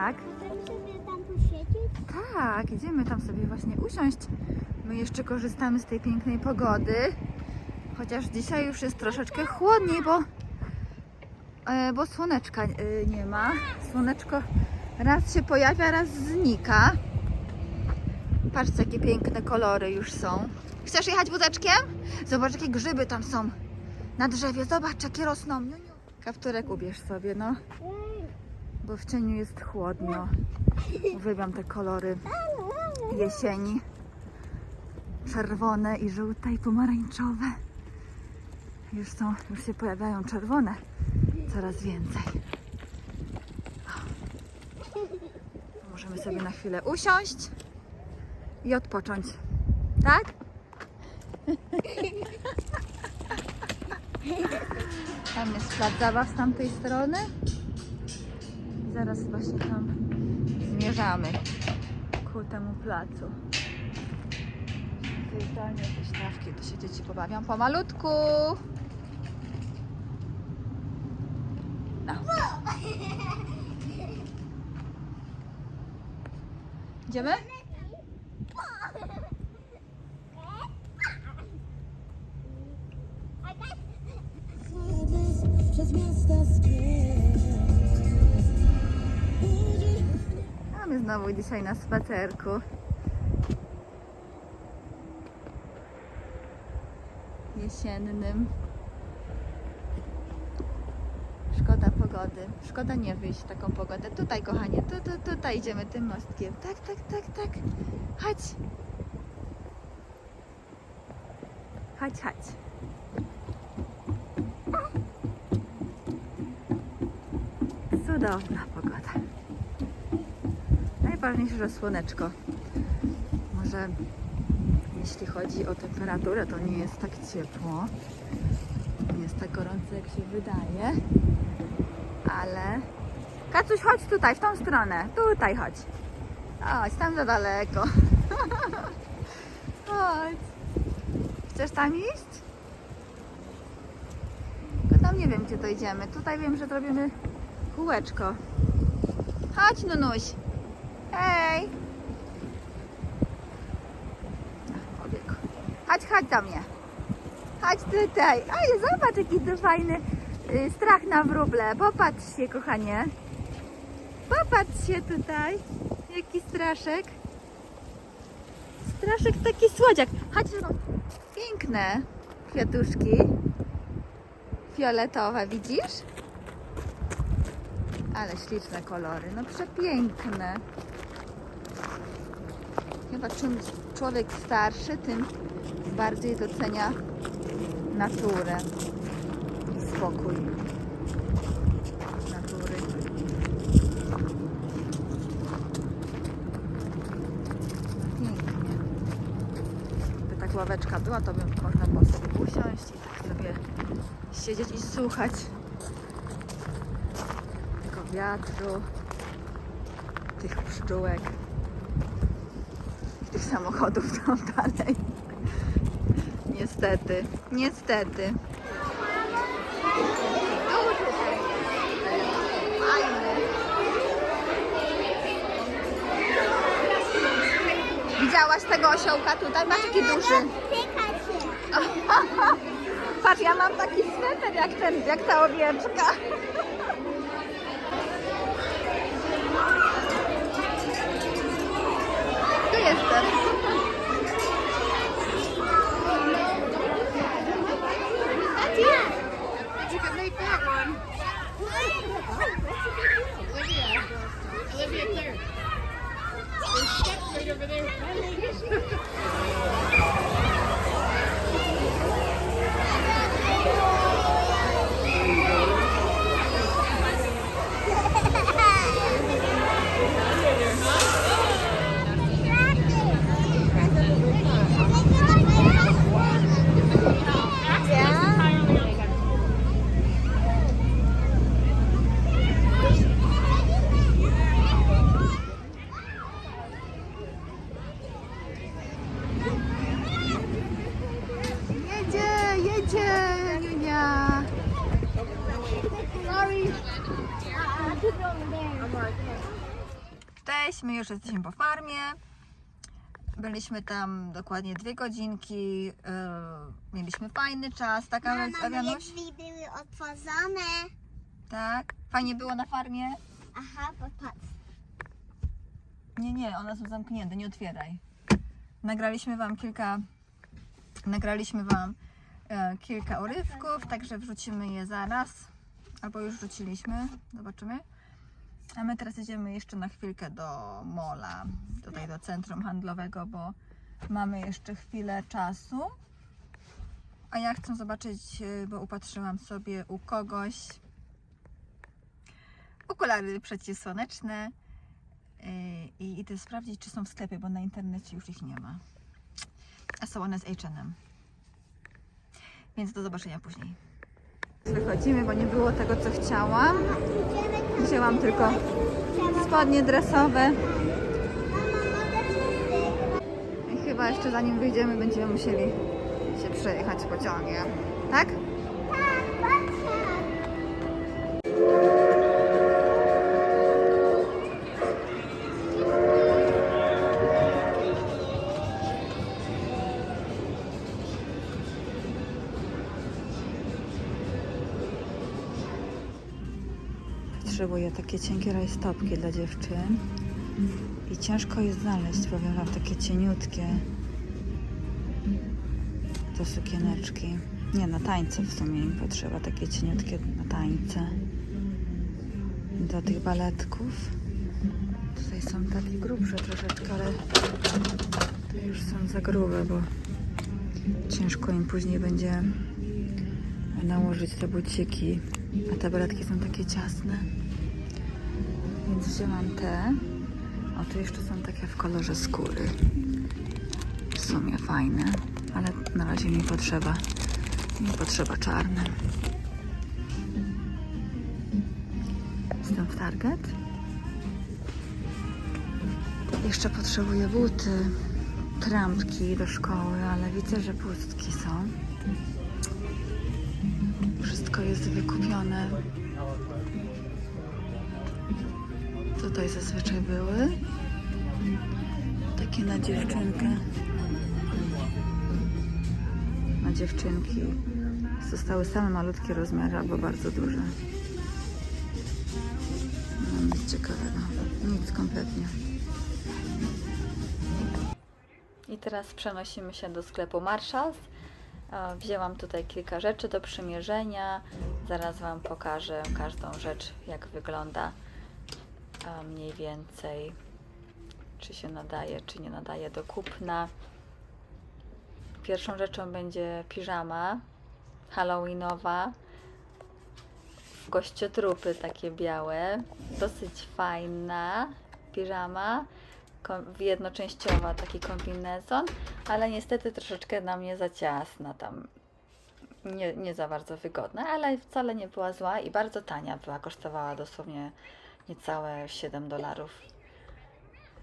Tak, Możemy sobie tam posiedzieć? tak, idziemy tam sobie właśnie usiąść. My jeszcze korzystamy z tej pięknej pogody. Chociaż dzisiaj już jest troszeczkę chłodniej, bo, e, bo słoneczka e, nie ma. Słoneczko raz się pojawia, raz znika. Patrzcie, jakie piękne kolory już są. Chcesz jechać wózeczkiem? Zobacz, jakie grzyby tam są na drzewie. Zobacz, jakie rosną. Kapturek ubierz sobie, no. Bo w cieniu jest chłodno. Uwielbiam te kolory jesieni. Czerwone i żółte i pomarańczowe. Już są, już się pojawiają czerwone. Coraz więcej. Możemy sobie na chwilę usiąść i odpocząć. Tak? Tam jest plac zabaw z tamtej strony. Zaraz właśnie tam zmierzamy ku temu placu. Wyjeżdżalnie jakieś ławki, tu się dzieci pobawią pomalutku. No. Idziemy? Znowu dzisiaj na spacerku. Jesiennym. Szkoda pogody. Szkoda nie wyjść w taką pogodę. Tutaj, kochanie, tu, tu, tutaj idziemy tym mostkiem. Tak, tak, tak, tak. Chodź. Chodź, chodź. Cudowna pogoda. Najważniejsze, że słoneczko. Może jeśli chodzi o temperaturę, to nie jest tak ciepło. Nie jest tak gorąco, jak się wydaje. Ale... Kacuś, chodź tutaj, w tą stronę. Tutaj chodź. Chodź, tam za daleko. chodź. Chcesz tam iść? Tylko tam nie wiem, gdzie to idziemy. Tutaj wiem, że zrobimy kółeczko. Chodź, Nunuś. Hej! Chodź, chodź do mnie. Chodź tutaj. Oj, zobacz, jaki tu fajny y, strach na wróble. Popatrz się, kochanie. Popatrz się tutaj. Jaki straszek. Straszek taki słodziak. Chodź. Piękne kwiatuszki. Fioletowe, widzisz? Ale śliczne kolory, no przepiękne. Chyba czym człowiek starszy, tym bardziej docenia naturę i spokój natury. Pięknie. Gdyby tak ławeczka była, to by można było sobie usiąść i tak sobie siedzieć i słuchać tego wiatru, tych pszczółek tych samochodów tam dalej. Niestety, niestety. Widziałaś tego osiołka tutaj? Masz jaki duży. Patrz, ja mam taki sweter jak ten, jak ta owieczka. Jesteśmy, już jesteśmy po farmie. Byliśmy tam dokładnie dwie godzinki. Yy, mieliśmy fajny czas, tak Mama, Awianuś? drzwi były otworzone. Tak. Fajnie było na farmie? Aha, popatrz. Nie, nie, one są zamknięte, nie otwieraj. Nagraliśmy Wam kilka, nagraliśmy Wam e, kilka urywków, także wrzucimy je zaraz. Albo już wrzuciliśmy, zobaczymy. A my teraz jedziemy jeszcze na chwilkę do mola, tutaj do centrum handlowego, bo mamy jeszcze chwilę czasu. A ja chcę zobaczyć, e, bo upatrzyłam sobie u kogoś okulary przeciwsłoneczne. Yy, i idę sprawdzić, czy są w sklepie, bo na internecie już ich nie ma. A są one z H&M. Więc do zobaczenia później. Wychodzimy, bo nie było tego, co chciałam. Wzięłam tylko spodnie dresowe. I chyba jeszcze zanim wyjdziemy, będziemy musieli się przejechać pociągiem. Tak, Potrzebuję takie cienkie rajstopki dla dziewczyn. I ciężko je znaleźć, powiem Wam, takie cieniutkie. To sukieneczki. Nie, na tańce w sumie im potrzeba, takie cieniutkie na tańce. Do tych baletków. Tutaj są takie grubsze troszeczkę, ale te już są za grube, bo ciężko im później będzie nałożyć te buciki. A te baletki są takie ciasne. Więc wzięłam te. O, tu jeszcze są takie w kolorze skóry. W sumie fajne, ale na razie mi potrzeba, mi potrzeba czarne. Jestem w Target. Jeszcze potrzebuję buty, trampki do szkoły, ale widzę, że pustki są. Wszystko jest wykupione. Tutaj zazwyczaj były. Takie na dziewczynkę. Na dziewczynki. Zostały same malutkie rozmiary albo bardzo duże. No, nic ciekawego. Nic kompletnie. I teraz przenosimy się do sklepu Marshalls. Wzięłam tutaj kilka rzeczy do przymierzenia. Zaraz Wam pokażę każdą rzecz, jak wygląda mniej więcej, czy się nadaje, czy nie nadaje do kupna. Pierwszą rzeczą będzie piżama halloweenowa w gościotrupy takie białe, dosyć fajna piżama, jednoczęściowa taki kombinezon, ale niestety troszeczkę na mnie za ciasna tam. Nie, nie za bardzo wygodna, ale wcale nie była zła i bardzo tania była, kosztowała dosłownie niecałe 7 dolarów.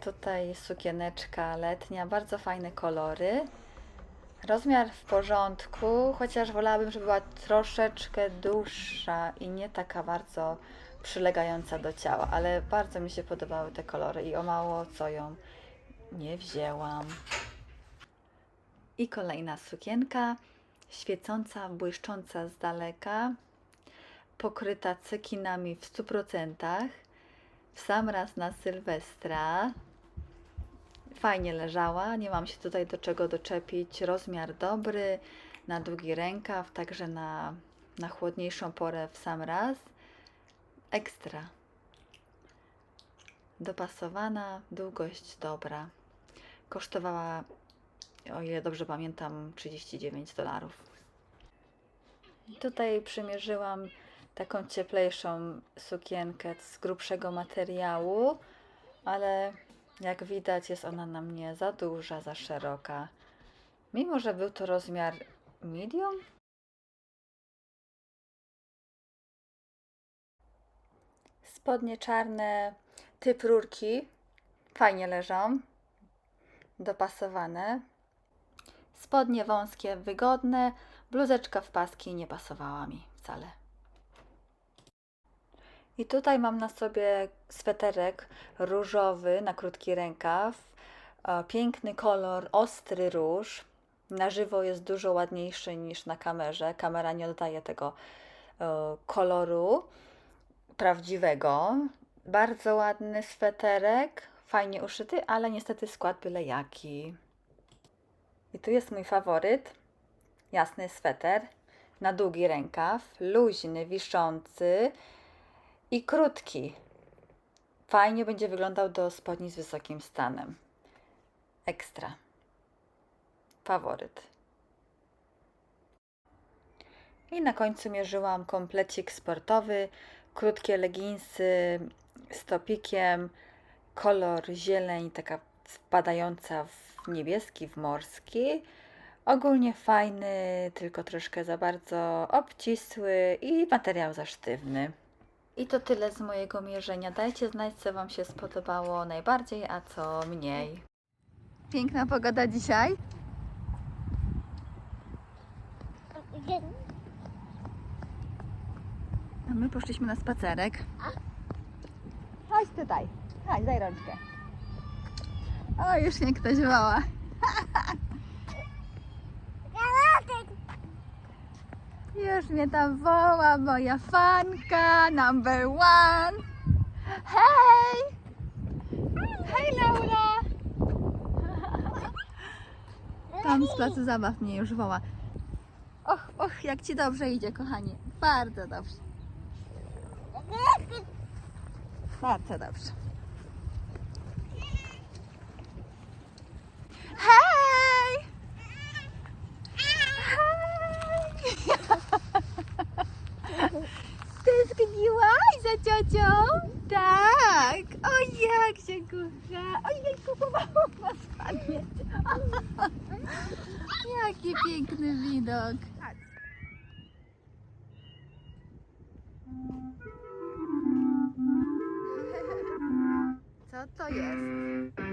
Tutaj sukieneczka letnia, bardzo fajne kolory. Rozmiar w porządku, chociaż wolałabym, żeby była troszeczkę dłuższa i nie taka bardzo przylegająca do ciała, ale bardzo mi się podobały te kolory i o mało co ją nie wzięłam. I kolejna sukienka, świecąca, błyszcząca z daleka, pokryta cekinami w 100%, w sam raz na Sylwestra. Fajnie leżała, nie mam się tutaj do czego doczepić. Rozmiar dobry, na długi rękaw, także na, na chłodniejszą porę w sam raz. Ekstra. Dopasowana, długość dobra. Kosztowała, o ile dobrze pamiętam, 39 dolarów. Tutaj przymierzyłam taką cieplejszą sukienkę z grubszego materiału, ale jak widać jest ona na mnie za duża, za szeroka. Mimo, że był to rozmiar medium. Spodnie czarne, typ rurki, fajnie leżą, dopasowane. Spodnie wąskie, wygodne, bluzeczka w paski nie pasowała mi wcale. I tutaj mam na sobie sweterek różowy na krótki rękaw. Piękny kolor, ostry róż. Na żywo jest dużo ładniejszy niż na kamerze. Kamera nie oddaje tego e, koloru prawdziwego. Bardzo ładny sweterek, fajnie uszyty, ale niestety skład byle jaki. I tu jest mój faworyt. Jasny sweter na długi rękaw, luźny, wiszący i krótki. Fajnie będzie wyglądał do spodni z wysokim stanem. Ekstra. Faworyt. I na końcu mierzyłam komplecik sportowy, krótkie leginsy z topikiem, kolor zieleń, taka wpadająca w niebieski, w morski. Ogólnie fajny, tylko troszkę za bardzo obcisły i materiał za sztywny. I to tyle z mojego mierzenia. Dajcie znać, co Wam się spodobało najbardziej, a co mniej. Piękna pogoda dzisiaj. A my poszliśmy na spacerek. Chodź tutaj. Chodź, daj rączkę. O, już mnie ktoś woła. Już mnie tam woła moja fanka number one. Hej! Hej Laura! Tam z placu zabaw mnie już woła. Och, och, jak ci dobrze idzie, kochanie. Bardzo dobrze. Bardzo dobrze. Hej! Hej! Tęskniłaś za ciocią? Tak. O, się kocha. Ojejku, pomału ma spadnie. Jaki piękny widok. Co to jest?